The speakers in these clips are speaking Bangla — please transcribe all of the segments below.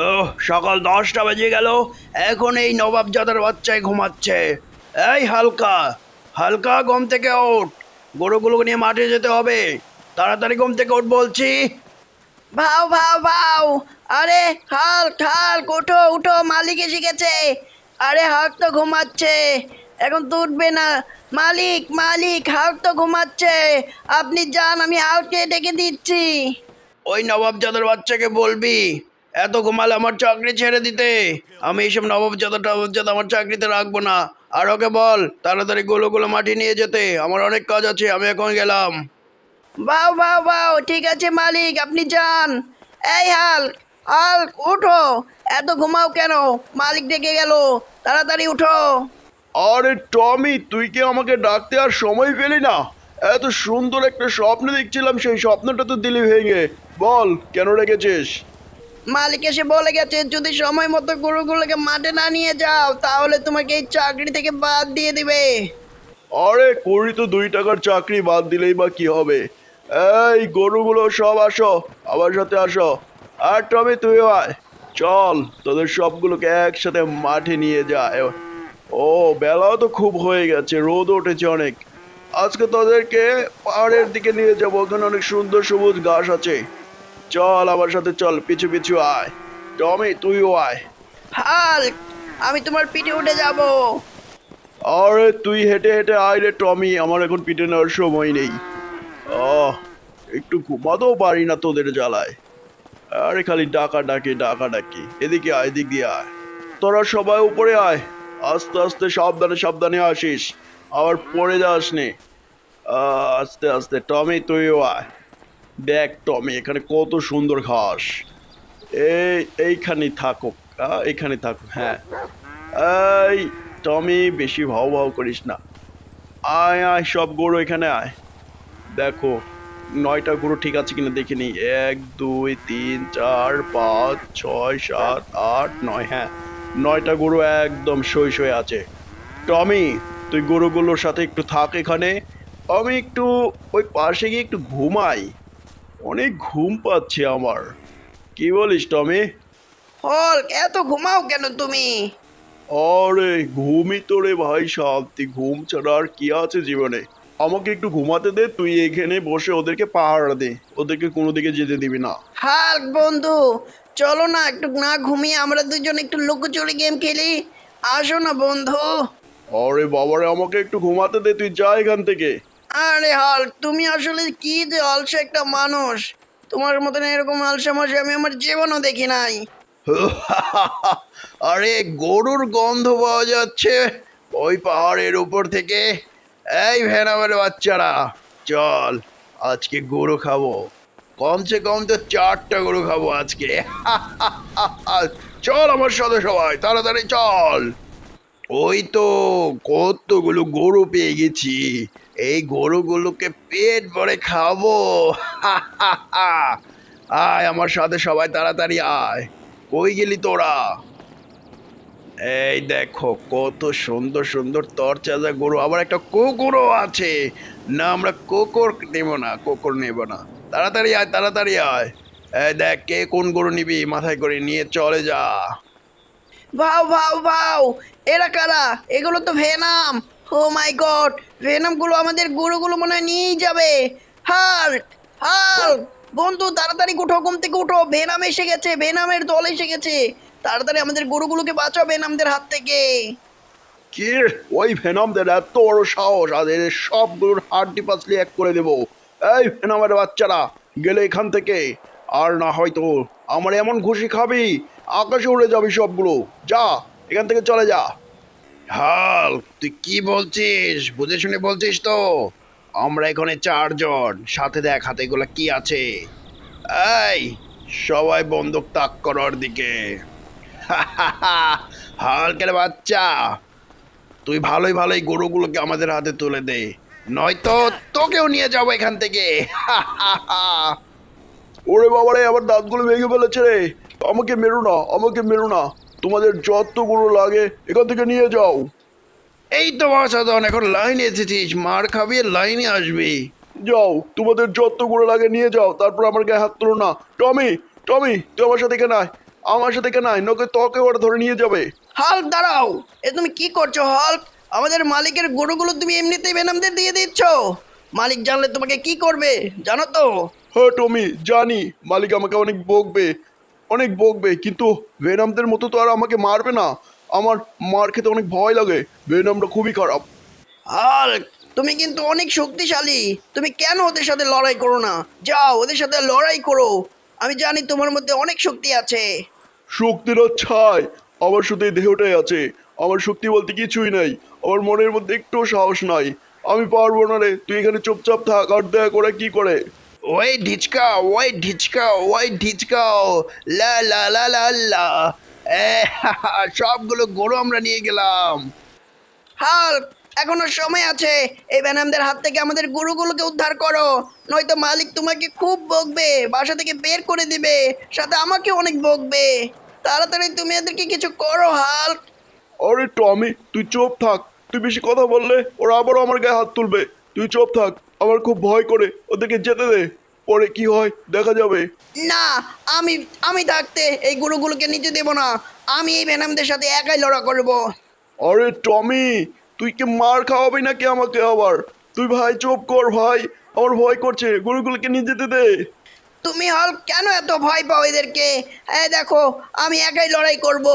ও সকাল দশটা বেজে গেল। এখন এই নবাব জাদার বাচ্চায় ঘুমাচ্ছে। এই হালকা হালকা ঘুম থেকে ওঠ। গরুগুলোকে নিয়ে মাঠে যেতে হবে। তাড়াতাড়ি ঘুম থেকে ওঠ বলছি। ভাও ভাও ভাও। আরে হাল্ক হাল্ক উঠো উঠো মালিক এসে গেছে। আরে হাল্ক তো ঘুমাচ্ছে। এখন তো উঠবে না। মালিক মালিক হাল্ক তো ঘুমাচ্ছে। আপনি যান আমি হাল্ককে ডেকে দিচ্ছি। ওই নবাব জাদার বাচ্চাকে বলবি। এত ঘুমালে আমার চাকরি ছেড়ে দিতে। আমি এইসব নবাব জাদা টবাব জাদা আমার চাকরিতে রাখব না। আর ওকে বল তাড়াতাড়ি গুলোগুলো মাটি নিয়ে যেতে। আমার অনেক কাজ আছে আমি এখন গেলাম। বাও বাও বাও ঠিক আছে মালিক আপনি যান। এই হাল হাল্ক উঠো। এত ঘুমাও কেন? মালিক ডেকে গেল তাড়াতাড়ি উঠো। আরে টমি তুই কি আমাকে ডাকতে আর সময় পেলি না? এত সুন্দর একটা স্বপ্ন দেখছিলাম সেই স্বপ্নটা তো দিলি ভেঙে। বল কেন রেখেছিস মালিক এসে বলে গেছে, যদি সময় মতো গরুগুলোকে মাঠে না নিয়ে যাও, তাহলে তোমাকে এই চাকরি থেকে বাদ দিয়ে দিবে। আরে করি তো দুই টাকার চাকরি বাদ দিলেই বা কি হবে? এই, গরুগুলো সব আসো, আমার সাথে আসো। আর টমি তুই আয়। চল, তোদের সবগুলোকে একসাথে মাঠে নিয়ে যায়। ও, বেলাও তো খুব হয়ে গেছে, রোদ উঠেছে অনেক। আজকে তোদেরকে পাহাড়ের দিকে নিয়ে যাব, ওখানে অনেক সুন্দর সবুজ ঘাস আছে। চল আমার সাথে চল পিছু পিছু আয়। টমি তুইও আয়। হাল্ক আমি তোমার পিঠে উঠে যাব। আরে তুই হেঁটে হেঁটে আয় রে টমি আমার এখন পিঠে নেওয়ার সময় নেই। আহ একটু ঘুমাতেও পারি না তোদের জ্বালায়। আরে খালি ডাকা ডাকি ডাকা ডাকি। এদিকে আয় এদিক দিয়ে আয়। তোরা সবাই উপরে আয়। আস্তে আস্তে সাবধানে সাবধানে আসিস। আবার পড়ে যাস নে আস্তে আস্তে টমি তুইও আয়। দেখ টমি এখানে কত সুন্দর ঘাস। এই এইখানেই থাকুক আহ, এইখানে থাকুক হ্যাঁ। এই টমি বেশি ভাও ভাও করিস না। আয় আয় সব গরু এখানে আয়। দেখো নয়টা গরু ঠিক আছে কিনা দেখে নিই। এক দুই তিন চার পাঁচ ছয় সাত আট নয় হ্যাঁ। নয়টা গরু একদম সই সই আছে। টমি তুই গরুগুলোর সাথে একটু থাক এখানে। আমি একটু ওই পাশে গিয়ে একটু ঘুমাই। অনেক ঘুম পাচ্ছে আমার। কি বলিস টমি? হল্ক এত ঘুমাও কেন তুমি? আরে ঘুমই তো রে ভাই তুই ঘুম ছাড়া আর কি আছে জীবনে? আমাকে একটু ঘুমাতে দে তুই এখানে বসে ওদেরকে পাহারা দে। ওদেরকে কোনো দিকে যেতে দিবি না। হাল্ক বন্ধু চলো না একটু না ঘুমিয়ে আমরা দুজন একটু লুকোচুরি গেম খেলি। আসো না বন্ধু। আরে বাবারে আমাকে একটু ঘুমাতে দে তুই যা এখান থেকে। আরে হাল্ক তুমি আসলে কি যে অলসে একটা মানুষ? তোমার মতন এরকম আলসা মাসে আমি আমার জীবনও দেখি নাই। আরে গরুর গন্ধ পাওয়া যাচ্ছে ওই পাহাড়ের উপর থেকে। এই ভেনামের বাচ্চারা, চল আজকে গরু খাব। কমসে কম তো চারটা গরু খাব আজকে। চল আমার সাথে সবাই, তাড়াতাড়ি চল। ওই তো কতগুলো গরু পেয়ে গেছি। এই গরুগুলোকে পেট ভরে খাব আয় আমার সাথে সবাই তাড়াতাড়ি আয়। কই গেলি তোরা? এই দেখো, কত সুন্দর সুন্দর তরচাজা গরু। আবার একটা কুকুরও আছে। না, আমরা কুকুর নেব না, কুকুর নেব না। তাড়াতাড়ি আয় তাড়াতাড়ি আয়। এই দেখ, কে কোন গরু নিবি? মাথায় করে নিয়ে চলে যা। ভাও ভাও ভাও! এরা কারা? এগুলো তো ভেনাম। ও মাই গড ভেনামগুলো আমাদের গরুগুলো মনে হয় নিয়েই যাবে। হাল্ক হাল্ক, বন্ধু, তাড়াতাড়ি উঠো, ঘুম থেকে উঠো। ভেনাম এসে গেছে, ভেনামের দল এসে গেছে। তাড়াতাড়ি আমাদের গরুগুলোকে বাঁচাও ভেনামদের হাত থেকে। কি? ওই ভেনমদের এত বড় সাহস, আর এদের সবগুলোর হাড্ডি পাসলি এক করে দেবো। এই ভেনমের বাচ্চারা, গেলে এখান থেকে। আর না হয়তো আমার এমন খুশি খাবি, আকাশে উড়ে যাবি সবগুলো। যা, এখান থেকে চলে যা। হাল, তুই কি বলছিস? বুঝে শুনে বলছিস তো। আমরা এখানে চারজন। সাথে দেখ হাতে এগুলো কি আছে। এই, সবাই বন্দুক তাক করার দিকে। হালকের বাচ্চা, তুই ভালোই ভালোই গরুগুলোকে আমাদের হাতে তুলে দে। নয়তো তোকেও নিয়ে যাব এখান থেকে। ওরে বাবারে, আমার দাঁতগুলো ভেঙে ফেলেছে রে। আমাকে মেরো না, আমাকে মেরো না। তোমাদের যতগুলো লাগে এখান থেকে নিয়ে যাও। এই তো বাসাদন এখন লাইনে এসেছিস। মার খাবি লাইনে আসবি। যাও তোমাদের যতগুলো লাগে নিয়ে যাও তারপর আমার গায়ে হাত তুলো না। টমি টমি তুই আমার সাথে আয়। আমার সাথে কেন আয় নকে তোকে ওরা ধরে নিয়ে যাবে। হাল্ক দাঁড়াও। এ তুমি কি করছ হাল্ক? আমাদের মালিকের গরুগুলো তুমি এমনিতেই বেনামদের দিয়ে দিচ্ছ। মালিক জানলে তোমাকে কি করবে জানো তো? হ্যাঁ টমি জানি। মালিক আমাকে অনেক বকবে। অনেক বকবে কিন্তু ভেনামদের মতো তো আর আমাকে মারবে না। আমার মার খেতে অনেক ভয় লাগে। ভেনামটা খুবই খারাপ। হাল্ক তুমি কিন্তু অনেক শক্তিশালী। তুমি কেন ওদের সাথে লড়াই করো না? যাও ওদের সাথে লড়াই করো। আমি জানি তোমার মধ্যে অনেক শক্তি আছে। শক্তিটা ছাই আমার শুধু এই দেহটাই আছে। আমার শক্তি বলতে কিছুই নাই। আমার মনের মধ্যে একটুও সাহস নাই। আমি পারব না রে। তুই এখানে চুপচাপ থাক আর দেখা করে কি করে? ওই ঢিচকা ওই ঢিচকা ওই ঢিচকা, লা লা লা লা লা। সবগুলো গরু আমরা নিয়ে গেলাম। হাল্ক এখনও সময় আছে। এই ভ্যানামদের হাত থেকে আমাদের গরুগুলোকে উদ্ধার করো। নয়তো মালিক তোমাকে খুব বকবে, বাসা থেকে বের করে দিবে, সাথে আমাকে অনেক বকবে। তাড়াতাড়ি তুমি এদেরকে কিছু করো হাল্ক আরে টমি, তুই চুপ থাক। তুই বেশি কথা বললে, ওরা আবারও আমার গায়ে হাত তুলবে। তুই চুপ থাক। আমার খুব ভয় করে। ওদেরকে যেতে দে। পরে কি হয় দেখা যাবে। না আমি আমি থাকতে এই গুরুগুলোকে নিতে দেব না। আমি এই ভ্যানামদের সাথে একাই লড়া করব। আরে টমি তুই কি মার খাওয়াবি নাকি আমাকে আবার? তুই ভাই চুপ কর ভাই। আমার ভয় করছে গুরুগুলোকে নিয়ে যেতে দে। তুমি হল কেন এত ভয় পাও এদেরকে? এই দেখো আমি একাই লড়াই করব।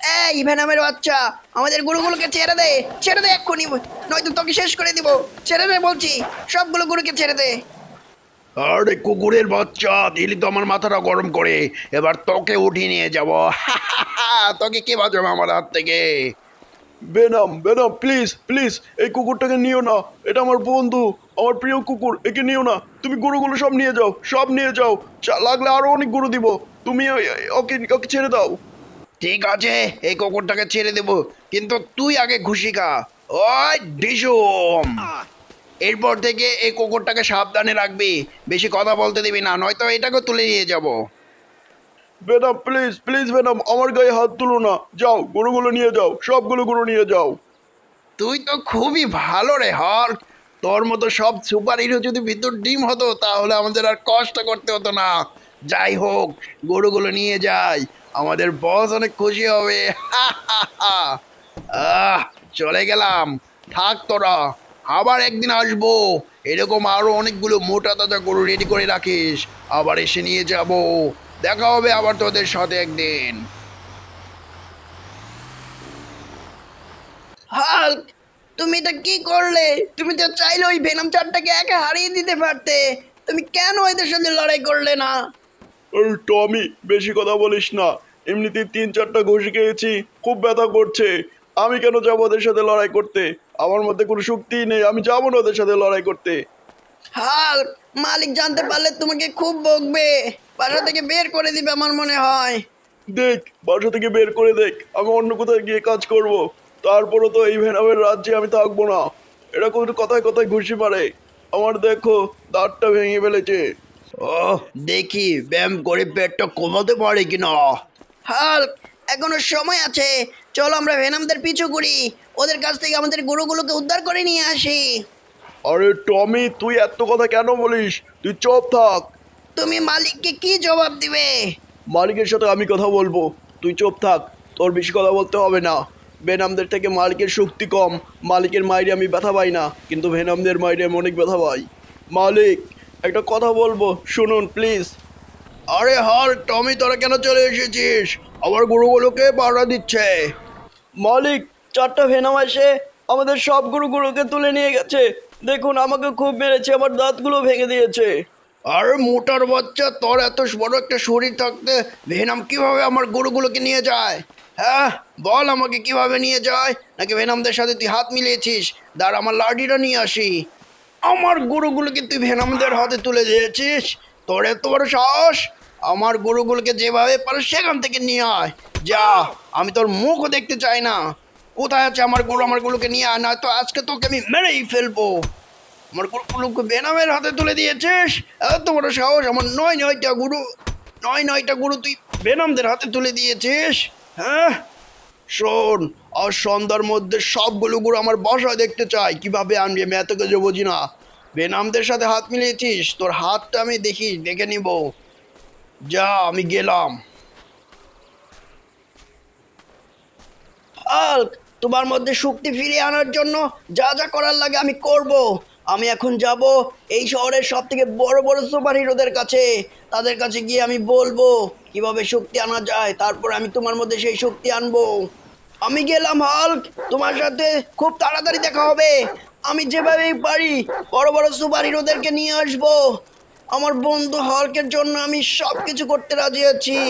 এই ভেনামের বাচ্চা, আমাদের গুরুগুলোকে ছেড়ে দে ছেড়ে দে এক্ষুনি। নয়তো তোকে শেষ করে দিব। ছেড়ে দে বলছি, সবগুলো গুরুকে ছেড়ে দে। আরে কুকুরের বাচ্চা, দিলি তো আমার মাথাটা গরম করে। এবার তোকে উঠিয়ে নিয়ে যাব। তোকে কে বাঁচাবে আমার হাত থেকে? বেনাম বেনাম প্লিজ প্লিজ এই কুকুরটাকে নিও না। এটা আমার বন্ধু, আমার প্রিয় কুকুর, একে নিও না। তুমি গরুগুলো সব নিয়ে যাও, সব নিয়ে যাও। লাগলে আরও অনেক গরু দিব। তুমি ওকে ওকে ছেড়ে দাও। ঠিক আছে এই কুকুরটাকে ছেড়ে দেব কিন্তু তুই আগে খুশি খা। ওই ডিসুম এরপর থেকে এই কুকুরটাকে সাবধানে রাখবি বেশি কথা বলতে দিবি না নয়তো এটাকে তুলে নিয়ে যাব। বেনাম প্লিজ প্লিজ বেনাম আমার গায়ে হাত তুলো না। যাও গরুগুলো নিয়ে যাও সবগুলো গরু নিয়ে যাও। তুই তো খুবই ভালো রে হর তোর মতো সব সুপার হিরো যদি ভিতর ডিম হতো তাহলে আমাদের আর কষ্ট করতে হতো না। যাই হোক গরুগুলো নিয়ে যাই। আমাদের বস অনেক খুশি হবে। আহ, চলে গেলাম। থাক তোরা, আবার একদিন আসব। এরকম আরও অনেকগুলো মোটা তাজা গরু রেডি করে রাখিস। আবার এসে নিয়ে যাব। দেখা হবে আবার তোদের সাথে একদিন। হাল্ক, তুমি এটা কি করলে? তুমি তো চাইলে ওই ভেনাম চারটাকে একা হারিয়ে দিতে পারতে। তুমি কেন এদের সাথে লড়াই করলে না? টমি বেশি কথা বলিস না। এমনিতেই তিন চারটা ঘুষি খেয়েছি খুব ব্যথা করছে। আমি কেন যাব ওদের সাথে লড়াই করতে? আমার মধ্যে কোনো শক্তিই নেই আমি যাব না ওদের সাথে লড়াই করতে। হাল্ক মালিক জানতে পারলে তোমাকে খুব বকবে। বাসা থেকে বের করে দিবে আমার মনে হয়। দেখ বাসা থেকে বের করে দেখ আমি অন্য কোথায় গিয়ে কাজ করব। তারপরও তো এই ভেনামের রাজ্যে আমি থাকব না। এরা কোনো কথায় কথায় ঘুষি মারে। আমার দেখো দাঁতটা ভেঙে ফেলেছে। ও দেখি ব্যায়াম করে পেটটা কমাতে পারে কিনা। হাল্ক এখনও সময় আছে। চলো আমরা ভেনামদের পিছু করি ওদের কাছ থেকে আমাদের গরুগুলোকে উদ্ধার করে নিয়ে আসি। আরে টমি তুই এত কথা কেন বলিস? তুই চুপ থাক। তুমি মালিককে কি জবাব দিবে? মালিকের সাথে আমি কথা বলব। তুই চুপ থাক তোর বেশি কথা বলতে হবে না। বেনামদের থেকে মালিকের শক্তি কম। মালিকের মাইরে আমি ব্যথা পাই না কিন্তু ভেনামদের মাইরে আমি অনেক ব্যথা পাই। মালিক একটা কথা বলব, শুনুন প্লিজ আরে হর, টমি, তোরা কেন চলে এসেছিস? আমার গরুগুলোকে পাড়া দিচ্ছে। মালিক, চারটা ভেনাম এসে আমাদের সব গরুগুলোকে তুলে নিয়ে গেছে। দেখুন, আমাকে খুব মেরেছে, আমার দাঁতগুলো ভেঙে দিয়েছে। আর মোটার বাচ্চা, তোর এত বড় একটা শরীর থাকতে ভেনাম কীভাবে আমার গরুগুলোকে নিয়ে যায়? হ্যাঁ বল আমাকে কীভাবে নিয়ে যায়? নাকি ভেনামদের সাথে তুই হাত মিলিয়েছিস? দাঁড়, আমার লাঠিটা নিয়ে আসি। আমার গরুগুলোকে তুই ভেনামদের হাতে তুলে দিয়েছিস? তোরে তোর সাহস? আমার গরুগুলোকে যেভাবে পারে সেখান থেকে নিয়ে আয়। যা, আমি তোর মুখও দেখতে চাই না। কোথায় আছে আমার গরু? আমার গরুকে নিয়ে আয় না তো আজকে তোকে আমি মেরেই ফেলব। আমার গরুগুলোকে বেনামের হাতে তুলে দিয়েছিস? এত বড় সাহস, আমার নয় নয়টা গুরু, নয় নয়টা গুরু তুই বেনামদের হাতে তুলে দিয়েছিস? হ্যাঁ? শোন, আর সন্ধ্যার মধ্যে সবগুলো গুরু আমার বসায় দেখতে চাই। কীভাবে আনবি? আমি এত কিছু বুঝি না। বেনামদের সাথে হাত মিলিয়েছিস? তোর হাতটা আমি দেখিস দেখে নিব। যা, আমি গেলাম। তোমার মধ্যে শক্তি ফিরিয়ে আনার জন্য যা যা করার লাগে আমি করব। আমি এখন যাব এই শহরের সব থেকে বড় বড় সুপার হিরোদের কাছে। তাদের কাছে গিয়ে আমি বলব কীভাবে শক্তি আনা যায়। তারপর আমি তোমার মধ্যে সেই শক্তি আনব। আমি গেলাম হাল্ক, তোমার সাথে খুব তাড়াতাড়ি দেখা হবে। আমি যেভাবেই পারি বড় বড় সুপার হিরোদেরকে নিয়ে আসব। আমার বন্ধু হল্কের জন্য আমি সব কিছু করতে রাজি আছি।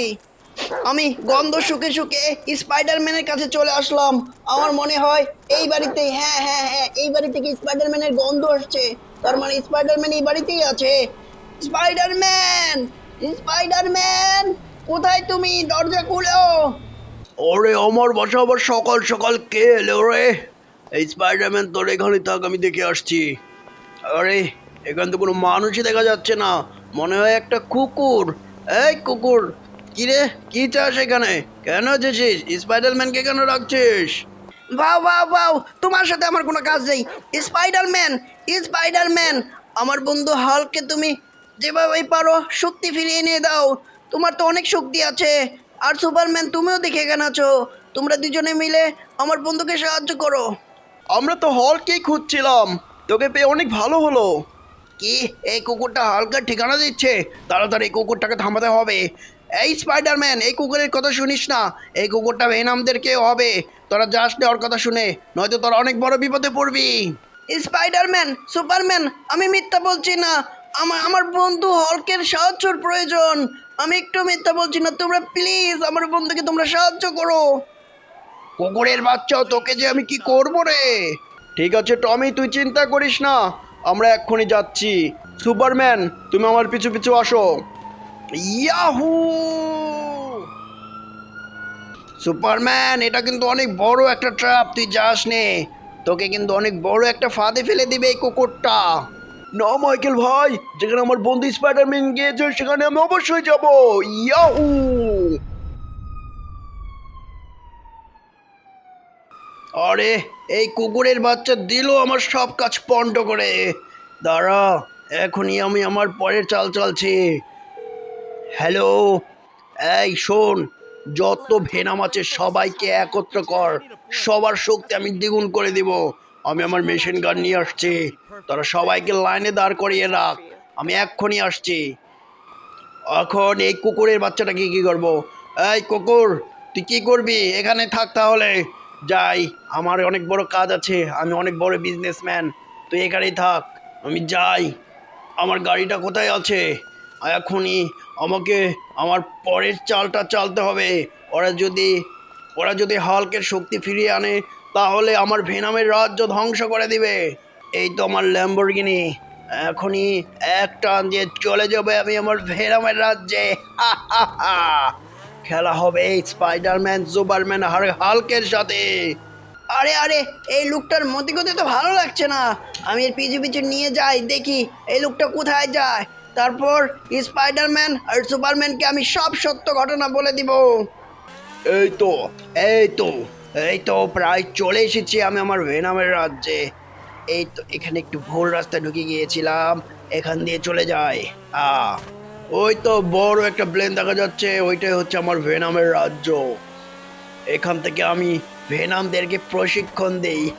আমি গন্ধ শুকে শুকে স্পাইডারম্যানের কাছে চলে আসলাম। আমার মনে হয় এই বাড়িতেই হ্যাঁ হ্যাঁ হ্যাঁ এই বাড়ি থেকে স্পাইডারম্যানের গন্ধ আসছে? তার মানে স্পাইডারম্যান এই বাড়িতেই আছে। স্পাইডারম্যান স্পাইডারম্যান, কোথায় তুমি? দরজা খুলো। ওরে অমর বাসা আবার সকাল সকাল কে এলো রে? এই স্পাইডারম্যান তোর এখানে থাক, আমি দেখে আসছি। আরে, এখানে তো কোনো মানুষই দেখা যাচ্ছে না। মনে হয় একটা কুকুর। এই কুকুর, কি রে? কি চাস এখানে? কেন এসেছিস? স্পাইডারম্যানকে কেন রাখছিস? বাও বাও বাও তোমার সাথে আমার কোনো কাজ নেই। স্পাইডারম্যান স্পাইডারম্যান আমার বন্ধু হালকে তুমি যেভাবেই পারো, শক্তি ফিরিয়ে নিয়ে দাও। তোমার তো অনেক শক্তি আছে। আর সুপারম্যান তুমিও দেখে এখানে আছো। তোমরা দুজনে মিলে আমার বন্ধুকে সাহায্য করো। আমরা তো হলকেই খুঁজছিলাম। তোকে পেয়ে অনেক ভালো হলো। কি? এই কুকুরটা হালকা ঠিকানা দিচ্ছে। তাড়াতাড়ি এই কুকুরটাকে থামাতে হবে। এই স্পাইডারম্যান এই কুকুরের কথা শুনিস না। এই কুকুরটা ভেনামদেরকে হবে। তোরা যাস না ওর কথা শুনে নয়তো তোরা অনেক বড় বিপদে পড়বি। স্পাইডারম্যান সুপারম্যান আমি মিথ্যা বলছি না। আমার আমার বন্ধু হলকের সাহায্যর প্রয়োজন। আমি একটু মিথ্যা বলছি না, তোমরা প্লিজ আমার বন্ধুকে তোমরা সাহায্য করো। কুকুরের বাচ্চা, তোকে যে আমি কি করব রে? ঠিক আছে, টমি, তুই চিন্তা করিস না, আমরা এক্ষুনি যাচ্ছি। সুপারম্যান, তুমি আমার পিছু পিছু আসো। ইয়াহু! সুপারম্যান, এটা কিন্তু অনেক বড় একটা ট্রাপ, তুই যাস নে তোকে কিন্তু অনেক বড় একটা ফাঁদে ফেলে দিবে এই কুকুরটা। না, মাইকেল ভাই, যেখানে আমার বন্ধু স্পাইডারম্যান গিয়েছে, সেখানে আমি অবশ্যই যাব। ইয়াহু! আরে, এই কুকুরের বাচ্চা দিল আমার সব কাজ পণ্ড করে। দাঁড়া, এখনই আমি আমার পরের চাল চালছি। হ্যালো, এই শোন, যত ভেনাম আছে সবাইকে একত্র কর। সবার শক্তি আমি দ্বিগুণ করে দিব। আমি আমার মেশিন গান নিয়ে আসছি। তোরা সবাইকে লাইনে দাঁড় করিয়ে রাখ। আমি এক্ষুনি আসছি। এখন এই কুকুরের বাচ্চাটাকে কি করব? এই কুকুর, তুই কী করবি? এখানে থাক তাহলে। যাই, আমার অনেক বড় কাজ আছে। আমি অনেক বড় বিজনেসম্যান তুই এখানেই থাক। আমি যাই। আমার গাড়িটা কোথায় আছে? এখনই আমাকে আমার পরের চালটা চালতে হবে। ওরা যদি ওরা যদি হালকের শক্তি ফিরিয়ে আনে, তাহলে আমার ভেনামের রাজ্য ধ্বংস করে দিবে। এই তো আমার ল্যাম্বরগিনি এখনই এক টান দিয়ে চলে যাবে আমি আমার ভেনামের রাজ্যে। খেলা হবে এই স্পাইডারম্যান সুপারম্যান আর হালকের সাথে। আরে আরে, এই লুকটার মতি গতি তো ভালো লাগছে না। আমি এর পিছু পিছু নিয়ে যাই, দেখি এই লুকটা কোথায় যায়। তারপর স্পাইডারম্যান আর সুপারম্যানকে আমি সব সত্য ঘটনা বলে দিব। এই তো এই তো এই তো প্রায় চলে এসেছি আমি আমার ভেনামের রাজ্যে। এই তো, এখানে একটু ভুল রাস্তায় ঢুকে গিয়েছিলাম। এখান দিয়ে চলে যায় আ, ওই তো বড় একটা প্লেন দেখা যাচ্ছে। ওইটাই হচ্ছে আমার ভেনামের রাজ্য। এখান থেকে আমি ভেনামদেরকে প্রশিক্ষণ দেই।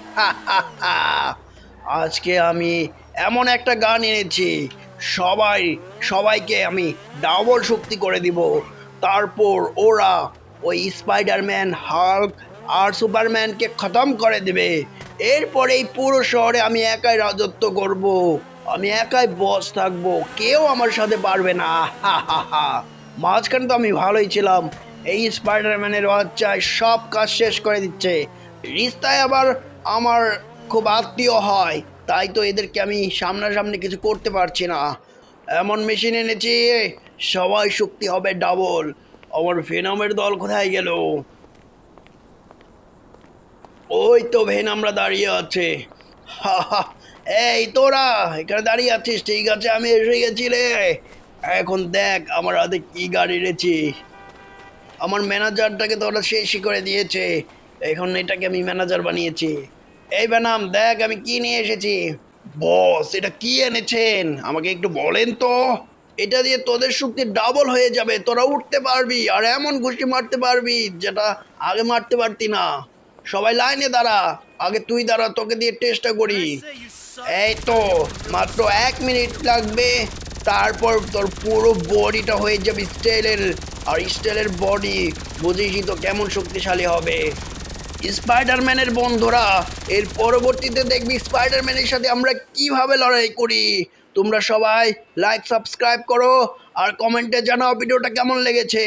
আজকে আমি এমন একটা গান এনেছি। সবাই, সবাইকে আমি ডাবল শক্তি করে দিব। তারপর ওরা ওই স্পাইডারম্যান হাল্ক আর সুপারম্যানকে খতম করে দেবে। এরপরে এই পুরো শহরে আমি একাই রাজত্ব করব। আমি একাই বস থাকব। কেউ আমার সাথে পারবে না। হা হা হা। মাঝখানে তো আমি ভালোই ছিলাম। এই স্পাইডারম্যানের বাচ্চায় সব কাজ শেষ করে দিচ্ছে। রিস্তায় আবার আমার খুব আত্মীয় হয়। তাই তো এদেরকে আমি সামনাসামনি কিছু করতে পারছি না। এমন মেশিন এনেছি, সবাই শক্তি হবে ডাবল আমার ভেনামের দল কোথায় গেল? ওই তো ভেনামরা দাঁড়িয়ে আছে। এই তোরা, এখানে দাঁড়িয়ে আছিস, ঠিক আছে, আমি এসে গেছি রে। এখন দেখ আমার হাতে কি গাড়ি এনেছি আমার ম্যানেজারটাকে তো ওরা শেষই করে দিয়েছে। এখন এটাকে আমি ম্যানেজার বানিয়েছি। এই বেনাম, দেখ আমি কি নিয়ে এসেছি। বস, এটা কি এনেছেন? আমাকে একটু বলেন তো। এটা দিয়ে তোদের শক্তি ডাবল হয়ে যাবে। তোরা উঠতে পারবি, আর এমন ঘুষি মারতে পারবি, যেটা আগে মারতে পারতি না। সবাই লাইনে দাঁড়া। আগে তুই দাঁড়া, তোকে দিয়ে টেস্টটা করি। এই তো, মাত্র এক মিনিট লাগবে। তারপর তোর পুরো বডিটা হয়ে যাবে স্টাইলের আর স্টাইলের বডি বুঝিসই তো কেমন শক্তিশালী হবে। স্পাইডারম্যানের বন্ধুরা, এর পরবর্তীতে দেখবি স্পাইডারম্যানের সাথে আমরা কীভাবে লড়াই করি। তোমরা সবাই লাইক সাবস্ক্রাইব করো। আর কমেন্টে জানাও ভিডিওটা কেমন লেগেছে।